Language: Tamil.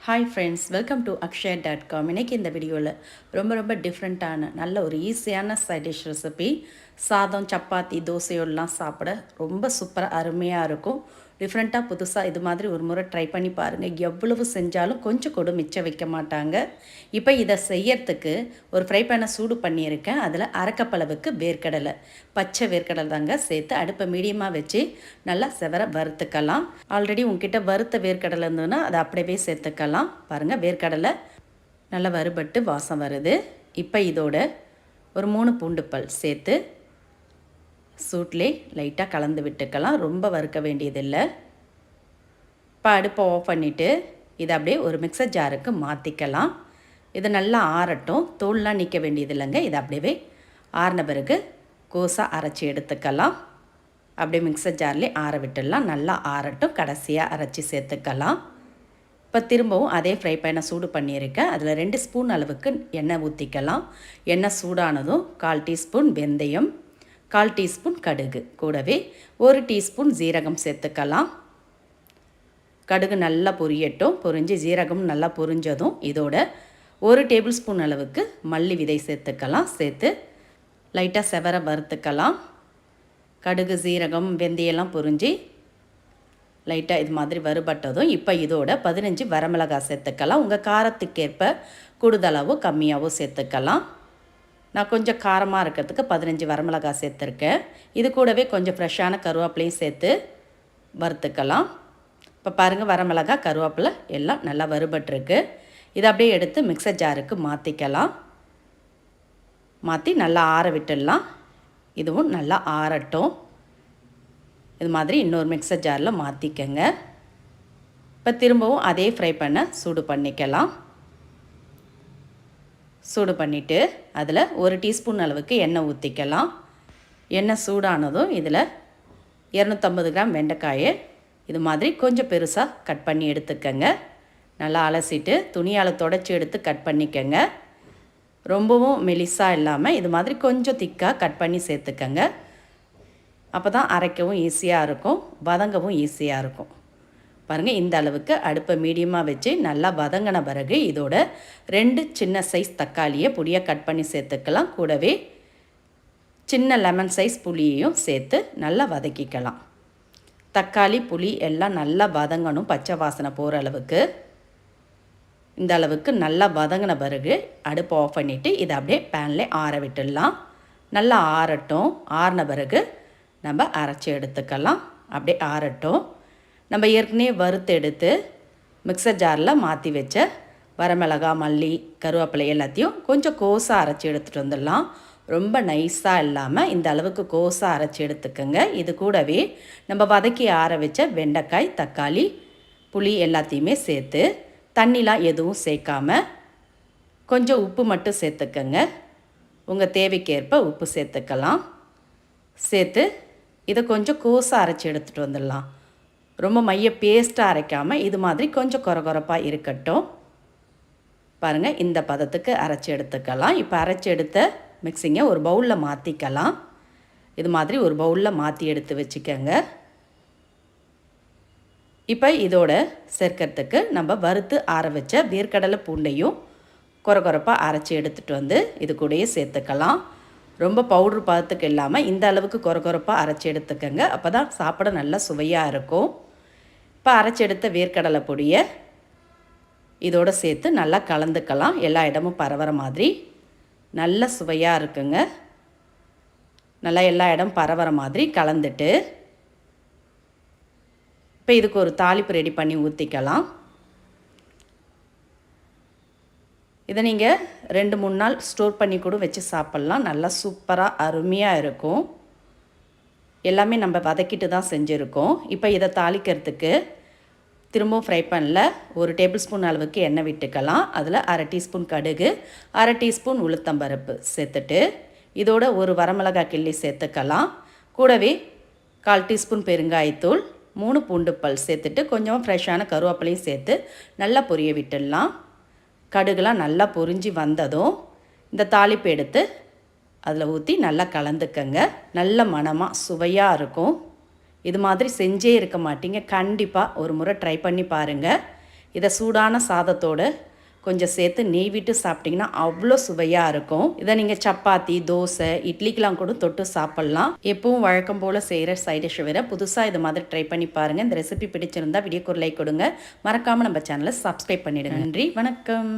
Hi friends welcome to Akshaya dot com இன்றைக்கி இந்த வீடியோவில் ரொம்ப ரொம்ப டிஃப்ரெண்ட்டான நல்ல ஒரு ஈஸியான சைட் டிஷ் ரெசிபி சாதம் சப்பாத்தி தோசையோடலாம் சாப்பிட ரொம்ப சூப்பராக அருமையாக இருக்கும். டிஃப்ரெண்ட்டாக புதுசாக இது மாதிரி ஒரு முறை ட்ரை பண்ணி பாருங்கள் எவ்வளவு செஞ்சாலும் கொஞ்சம் கூட மிச்சம் வைக்க மாட்டாங்க. இப்போ இதை செய்யறதுக்கு ஒரு ஃப்ரை பேனை சூடு பண்ணியிருக்கேன். அதில் அரைக்கப்பளவுக்கு வேர்க்கடலை. பச்சை வேர்க்கடலை தாங்க சேர்த்து அடுப்பை மீடியமாக வச்சு நல்லா செவர வறுத்துக்கலாம். ஆல்ரெடி உங்ககிட்ட வறுத்த வேர்க்கடலை இருந்ததுன்னா அதை அப்படியே சேர்த்துக்கலாம். பாருங்கள் வேர்க்கடலை நல்லா வறுபட்டு வாசம் வருது. இப்போ இதோட ஒரு மூணு பூண்டுப்பல் சேர்த்து சூட்லே லைட்டாக கலந்து விட்டுக்கலாம். ரொம்ப வறுக்க வேண்டியதில்லை. இப்போ அடுப்பை ஆஃப் பண்ணிவிட்டு இதை அப்படியே ஒரு மிக்சர் ஜாருக்கு மாற்றிக்கலாம் இது நல்லா ஆறட்டும். தோல்லாம் நிற்க வேண்டியது இல்லைங்க இதை அப்படியே ஆறின பிறகு கோசாக அரைச்சி எடுத்துக்கலாம். அப்படியே மிக்சர் ஜார்லேயே ஆற விட்டுடலாம். நல்லா ஆறட்டும். கடைசியாக அரைச்சி சேர்த்துக்கலாம். இப்போ திரும்பவும் அதே ஃப்ரை பேனை சூடு பண்ணியிருக்கேன். அதில் ரெண்டு ஸ்பூன் அளவுக்கு எண்ணெய் ஊற்றிக்கலாம் எண்ணெய் சூடானதும் கால் டீஸ்பூன் வெந்தயம். கால் டீஸ்பூன் கடுகு. கூடவே ஒரு டீஸ்பூன் ஜீரகம் சேர்த்துக்கலாம். கடுகு நல்லா பொரியட்டும். பொரிஞ்சு ஜீரகம் நல்லா பொரிஞ்சதும் இதோட ஒரு டேபிள் ஸ்பூன் அளவுக்கு மல்லி விதை சேர்த்துக்கலாம். சேர்த்து லைட்டாக செவர வறுத்துக்கலாம். கடுகு ஜீரகம் வெந்தயெல்லாம் பொரிஞ்சு லைட்டாக இது மாதிரி வறுபட்டதும் இப்போ இதோட பதினஞ்சு வரமிளகாய் சேர்த்துக்கலாம். உங்கள் காரத்துக்கேற்ப கூடுதலாவோ கம்மியாகவோ சேர்த்துக்கலாம். நான் கொஞ்சம் காரமாக இருக்கிறதுக்கு பதினஞ்சு வரமிளகாய் சேர்த்துருக்கேன். இது கூடவே கொஞ்சம் ஃப்ரெஷ்ஷான கருவேப்பிலையும் சேர்த்து வறுத்துக்கலாம். இப்போ பாருங்கள் வரமிளகா கருவேப்பிலை எல்லாம் நல்லா வறுபட்டுருக்கு. இதை அப்படியே எடுத்து மிக்சர் ஜாருக்கு மாற்றிக்கலாம் மாற்றி நல்லா ஆற விட்டுடலாம். இதுவும் நல்லா ஆறட்டும். இது மாதிரி இன்னொரு மிக்சர் ஜாரில் மாற்றிக்கங்க இப்போ திரும்பவும் அதே ஃப்ரை பண்ண சூடு பண்ணிக்கலாம். சூடு பண்ணிவிட்டு அதில் ஒரு டீஸ்பூன் அளவுக்கு எண்ணெய் ஊற்றிக்கலாம். எண்ணெய் சூடானதும் இதில் இரநூத்தம்பது கிராம் வெண்டைக்காயை இது மாதிரி கொஞ்சம் பெருசாக கட் பண்ணி எடுத்துக்கங்க. நல்லா அலசிட்டு துணியால் தொடச்சி எடுத்து கட் பண்ணிக்கங்க. ரொம்பவும் மெலிசாக இல்லாமல் இது மாதிரி கொஞ்சம் திக்காக கட் பண்ணி சேர்த்துக்கங்க. அப்போ தான் அரைக்கவும் ஈஸியாக இருக்கும் வதங்கவும் ஈஸியாக இருக்கும். பாருங்கள் இந்த அளவுக்கு அடுப்பை மீடியமாக வச்சு நல்லா வதங்கின பிறகு இதோட ரெண்டு சின்ன சைஸ் தக்காளியை பொடியாக கட் பண்ணி சேர்த்துக்கலாம். கூடவே சின்ன லெமன் சைஸ் புளியையும் சேர்த்து நல்லா வதக்கிக்கலாம். தக்காளி புளி எல்லாம் நல்லா வதங்கணும் பச்சை வாசனை போகிற அளவுக்கு. இந்த அளவுக்கு நல்லா வதங்கின பிறகு அடுப்பை ஆஃப் பண்ணிவிட்டு இதை அப்படியே பேனில் ஆற விட்டுடலாம். நல்லா ஆறட்டும். ஆறின பிறகு நம்ம அரைச்சி எடுத்துக்கலாம். அப்படியே ஆறட்டும். நம்ம ஏற்கனவே வறுத்து எடுத்து மிக்சர் ஜாரில் மாற்றி வச்ச வரமிளகா மல்லி கருவேப்பிலை எல்லாத்தையும் கொஞ்சம் கோஸாக அரைச்சி எடுத்துகிட்டு வந்துடலாம். ரொம்ப நைஸாக இல்லாமல் இந்த அளவுக்கு கோஸாக அரைச்சி எடுத்துக்கோங்க. இது கூடவே நம்ம வதக்கி ஆற வச்ச வெண்டைக்காய் தக்காளி புளி எல்லாத்தையுமே சேர்த்து தண்ணிலாம் எதுவும் சேர்க்காம கொஞ்சம் உப்பு மட்டும் சேர்த்துக்கங்க. உங்கள் தேவைக்கேற்ப உப்பு சேர்த்துக்கலாம். சேர்த்து இதை கொஞ்சம் கோஸாக அரைச்சி எடுத்துகிட்டு வந்துடலாம். ரொம்ப மைய பேஸ்ட்டாக அரைக்காமல் இது மாதிரி கொஞ்சம் குறகுறப்பாக இருக்கட்டும். பாருங்கள் இந்த பதத்துக்கு அரைச்சி எடுத்துக்கலாம். இப்போ அரைச்சி எடுத்த மிக்சிங்கை ஒரு பவுலில் மாற்றிக்கலாம் இது மாதிரி ஒரு பவுலில் மாற்றி எடுத்து வச்சுக்கோங்க. இப்போ இதோட சேர்க்கறதுக்கு நம்ம வறுத்து ஆற வச்ச வேர்க்கடலை பூண்டையும் குறகுறப்பாக அரைச்சி எடுத்துகிட்டு வந்து இது கூடயே சேர்த்துக்கலாம். ரொம்ப பவுட்ரு பதத்துக்கு இல்லாமல் இந்த அளவுக்கு குறகுறப்பாக அரைச்சி எடுத்துக்கோங்க. அப்போ தான் சாப்பிட நல்லா சுவையாக இருக்கும். இப்போ அரைச்செடுத்த வேர்க்கடலை பொடியை இதோடு சேர்த்து நல்லா கலந்துக்கலாம். எல்லா இடமும் பரவுற மாதிரி. நல்ல சுவையாக இருக்குங்க. நல்லா எல்லா இடம் பரவுற மாதிரி கலந்துட்டு இப்போ இதுக்கு ஒரு தாளிப்பு ரெடி பண்ணி ஊற்றிக்கலாம் இதை நீங்கள் ரெண்டு மூணு நாள் ஸ்டோர் பண்ணி கூட வச்சு சாப்பிட்லாம். நல்லா சூப்பராக அருமையாக இருக்கும். எல்லாமே நம்ம வதக்கிட்டு தான் செஞ்சுருக்கோம். இப்போ இதை தாளிக்கிறதுக்கு திரும்பவும் ஃப்ரை பண்ணல ஒரு டேபிள் ஸ்பூன் அளவுக்கு எண்ணெய் விட்டுக்கலாம். அதில் அரை டீஸ்பூன் கடுகு அரை டீஸ்பூன் உளுத்தம்பருப்பு சேர்த்துட்டு இதோட ஒரு வரமிளகாய் கிள்ளி சேர்த்துக்கலாம். கூடவே கால் டீஸ்பூன் பெருங்காயத்தூள் மூணு பூண்டு பல் சேர்த்துட்டு கொஞ்சம் ஃப்ரெஷ்ஷான கருவேப்பிலையும் சேர்த்து நல்லா பொரிய விட்டுடலாம். கடுகுலாம் நல்லா பொரிஞ்சு வந்ததும் இந்த தாளிப்பு எடுத்து அதில் ஊற்றி நல்லா கலந்துக்கங்க. நல்ல மணமாக சுவையாக இருக்கும். இது மாதிரி செஞ்சே இருக்க மாட்டீங்க. கண்டிப்பாக ஒரு முறை ட்ரை பண்ணி பாருங்கள் இதை சூடான சாதத்தோடு கொஞ்சம் சேர்த்து நெய்விட்டு சாப்பிட்டிங்கன்னா அவ்வளோ சுவையாக இருக்கும். இதை நீங்கள் சப்பாத்தி தோசை இட்லிக்கெலாம் கூட தொட்டு சாப்பிட்லாம். எப்பவும் வழக்கம் போல் செய்கிற சைட் டிஷ் புதுசாக இது மாதிரி ட்ரை பண்ணி பாருங்கள் இந்த ரெசிபி பிடிச்சிருந்தா வீடியோக்கு ஒரு லைக் கொடுங்க. மறக்காமல் நம்ம சேனலை சப்ஸ்கிரைப் பண்ணிவிடுங்க நன்றி. வணக்கம்.